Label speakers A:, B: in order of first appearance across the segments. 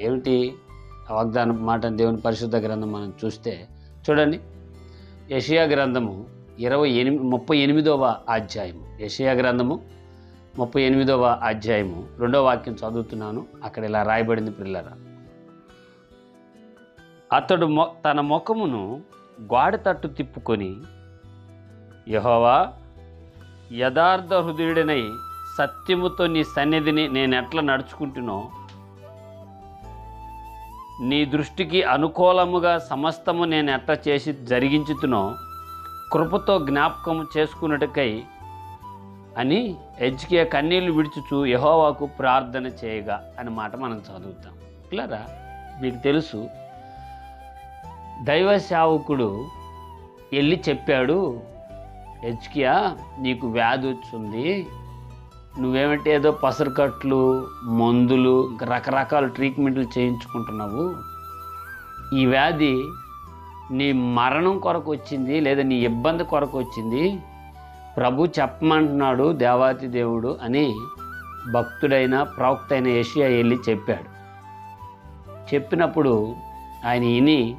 A: ఏమిటి ఆ వాగ్దాన మాట దేవుని పరిశుద్ధ గ్రంథం మనం చూస్తే చూడండి. యషియా గ్రంథము ఇరవై ఎనిమిది ముప్పై ఎనిమిదవ అధ్యాయము. యషియా గ్రంథము ముప్పై ఎనిమిదవ అధ్యాయము. రెండవ వాక్యం చదువుతున్నాను. అక్కడ ఇలా రాయబడింది పిల్లరా. అతడు మొ తన ముఖమును గోడ తట్టు తిప్పుకొని యహోవా యథార్థ హృదయుడినై సత్యముతో నీ సన్నిధిని నేను ఎట్లా నడుచుకుంటునో నీ దృష్టికి అనుకూలముగా సమస్తము నేను ఎట్లా చేసి జరిగించుతునో కృపతో జ్ఞాపకం చేసుకున్నట్టుకై అని ఎజ్కే కన్నీళ్ళు విడుచుచు యహోవాకు ప్రార్థన చేయగా అని మాట మనం చదువుతాం. ఇట్లారా మీకు తెలుసు దైవ సేవకుడు వెళ్ళి చెప్పాడు హెచ్కియా నీకు వ్యాధి వచ్చింది నువ్వేమంటే ఏదో పసరుకట్లు మందులు రకరకాల ట్రీట్మెంట్లు చేయించుకుంటున్నావు. ఈ వ్యాధి నీ మరణం కొరకు వచ్చింది లేదా నీ ఇబ్బంది కొరకు వచ్చింది. ప్రభు చెప్పమంటున్నాడు దేవాతి దేవుడు అని భక్తుడైన ప్రవక్త అయిన ఏషియా వెళ్ళి చెప్పాడు. చెప్పినప్పుడు ఆయన విని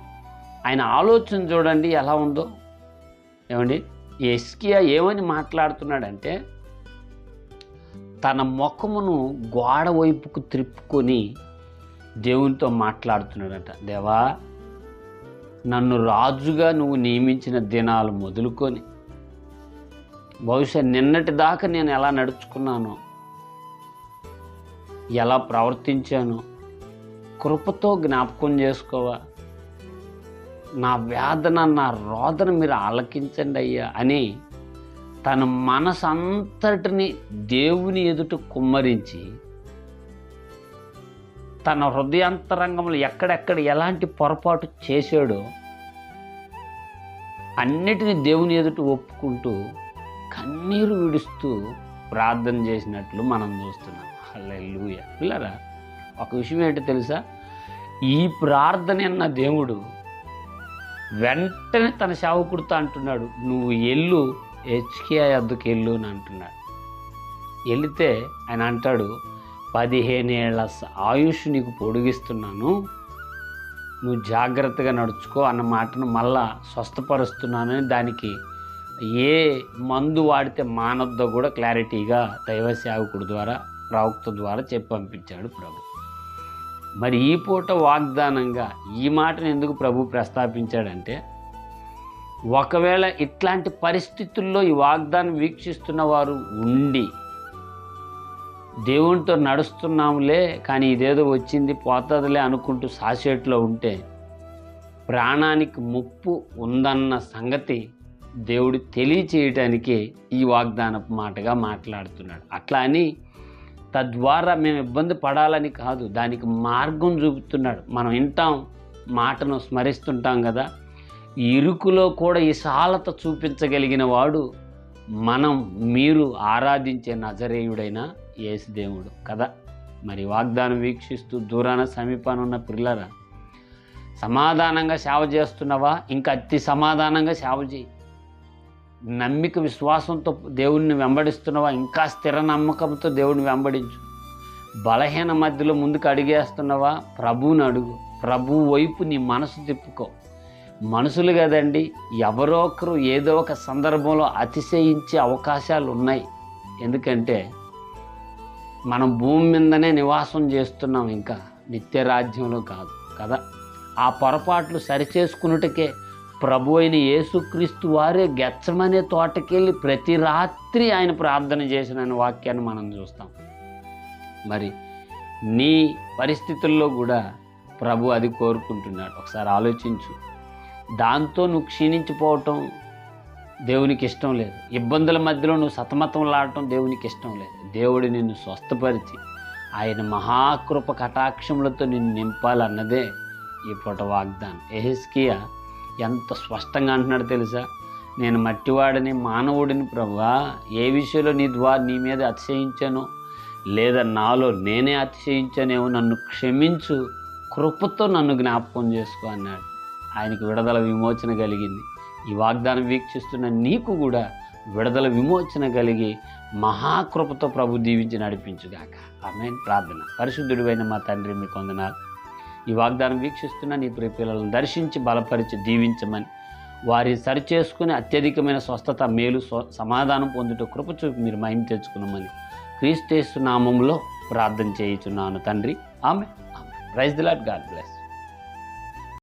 A: ఆయన ఆలోచన చూడండి ఎలా ఉందో. ఏమండి? ఎస్కియా ఏమని మాట్లాడుతున్నాడంటే తన ముఖమును గోడ వైపుకు త్రిప్పుకొని దేవునితో మాట్లాడుతున్నాడట. దేవా నన్ను రాజుగా నువ్వు నియమించిన దినాలు మొదలుకొని బహుశా నిన్నటి దాకా నేను ఎలా నడుచుకున్నానో ఎలా ప్రవర్తించాను కృపతో జ్ఞాపకం చేసుకోవా. నా వేదన నా రోదన మీరు ఆలకించండి అయ్యా అని తన మనసంతటిని దేవుని ఎదుట కుమ్మరించి తన హృదయాంతరంగంలో ఎక్కడెక్కడ ఎలాంటి పొరపాటు చేశాడో అన్నిటిని దేవుని ఎదుట ఒప్పుకుంటూ కన్నీరు విడుస్తూ ప్రార్థన చేసినట్లు మనం చూస్తున్నాం. హల్లెలూయ. పిల్లరా ఒక విషయం ఏంటో తెలుసా? ఈ ప్రార్థన అన్న దేవుడు వెంటనే తన సేవకుడితో అంటున్నాడు నువ్వు ఎల్లు హెచ్కే అద్దుకు వెళ్ళు అని అంటున్నాడు. వెళితే ఆయన అంటాడు పదిహేనేళ్ళ ఏళ్ళ ఆయుష్ నీకు పొడిగిస్తున్నాను నువ్వు జాగ్రత్తగా నడుచుకో అన్న మాటను మళ్ళా స్వస్థపరుస్తున్నానని దానికి ఏ మందు వాడితే మానొద్దో కూడా క్లారిటీగా దైవ సేవకుడు ద్వారా ప్రవక్త ద్వారా చెప్పి పంపించాడు ప్రభు. మరి ఈ పూట వాగ్దానంగా ఈ మాటను ఎందుకు ప్రభు ప్రస్తాపించాడంటే ఒకవేళ ఇట్లాంటి పరిస్థితుల్లో ఈ వాగ్దానం వీక్షిస్తున్న వారు ఉండి దేవునితో నడుస్తున్నాంలే కానీ ఇదేదో వచ్చింది పోతుందిలే అనుకుంటూ సాసేట్లో ఉంటే ప్రాణానికి ముప్పు ఉందన్న సంగతి దేవుడు తెలియచేయటానికి ఈ వాగ్దానపు మాటగా మాట్లాడుతున్నాడు. అట్లా అని తద్వారా మేము ఇబ్బంది పడాలని కాదు దానికి మార్గం చూపుతున్నాడు. మనం వింటాం మాటను స్మరిస్తుంటాం కదా. ఇరుకులో కూడా విశాలత చూపించగలిగిన వాడు మనం మీరు ఆరాధించే నజరేయుడైన యేసుదేవుడు కదా? మరి వాగ్దానం వీక్షిస్తూ దూరాన సమీపాన ఉన్న పిల్లరా సమాధానంగా సేవ చేస్తున్నావా? ఇంకా అతి సమాధానంగా సేవ చేయి. నమ్మిక విశ్వాసంతో దేవుణ్ణి వెంబడిస్తున్నావా? ఇంకా స్థిర నమ్మకంతో దేవుడిని వెంబడించు. బలహీన మధ్యలో ముందుకు అడిగేస్తున్నావా? ప్రభువుని అడుగు. ప్రభు వైపు నీ మనసు తిప్పుకో. మనుషులు కదండి ఎవరో ఒకరు ఏదో ఒక సందర్భంలో అతిశయించే అవకాశాలు ఉన్నాయి. ఎందుకంటే మనం భూమి మీదనే నివాసం చేస్తున్నాం ఇంకా నిత్య రాజ్యంలో కాదు కదా? ఆ పొరపాట్లు సరిచేసుకున్నట్టుకే ప్రభు అయిన యేసుక్రీస్తు వారే గెచ్చమనే తోటకెళ్ళి ప్రతి రాత్రి ఆయన ప్రార్థన చేసిన వాక్యాన్ని మనం చూస్తాం. మరి నీ పరిస్థితుల్లో కూడా ప్రభు అది కోరుకుంటున్నాడు. ఒకసారి ఆలోచించు. దాంతో నువ్వు క్షీణించిపోవటం దేవునికి ఇష్టం లేదు. ఇబ్బందుల మధ్యలో నువ్వు సతమతం లాడటం దేవునికి ఇష్టం లేదు. దేవుడు నిన్ను స్వస్థపరిచి ఆయన మహాకృప కటాక్షములతో నిన్ను నింపాలన్నదే ఈ పూట వాగ్దానం. ఎహెస్కియా ఎంత స్పష్టంగా అంటున్నాడు తెలుసా? నేను మట్టివాడిని మానవుడిని ప్రభా ఏ విషయంలో నీ ద్వారా నీ మీద అతిశయించాను లేదా నాలో నేనే అతిశయించానేమో నన్ను క్షమించు కృపతో నన్ను జ్ఞాపకం చేసుకో అన్నాడు. ఆయనకు విడుదల విమోచన కలిగింది. ఈ వాగ్దానం వీక్షిస్తున్న నీకు కూడా విడుదల విమోచన కలిగి మహాకృపతో ప్రభు దీవించి నడిపించుగాక. ఆమె ప్రార్థన. పరిశుద్ధుడివైన మా తండ్రి మీకు వందనాలు. ఈ వాగ్దానం వీక్షిస్తున్న నీ ప్రియ పిల్లలను దర్శించి బలపరిచి దీవించమని వారి సరిచేసుకుని అత్యధికమైన స్వస్థత మేలు సమాధానం పొందుట కృప చూపి మీరు మైండ్ తెచ్చుకున్నామని క్రీస్తేస్తు నామంలో ప్రార్థన చేయుచున్నాను తండ్రి. ఆమె ఆమె praise the Lord God bless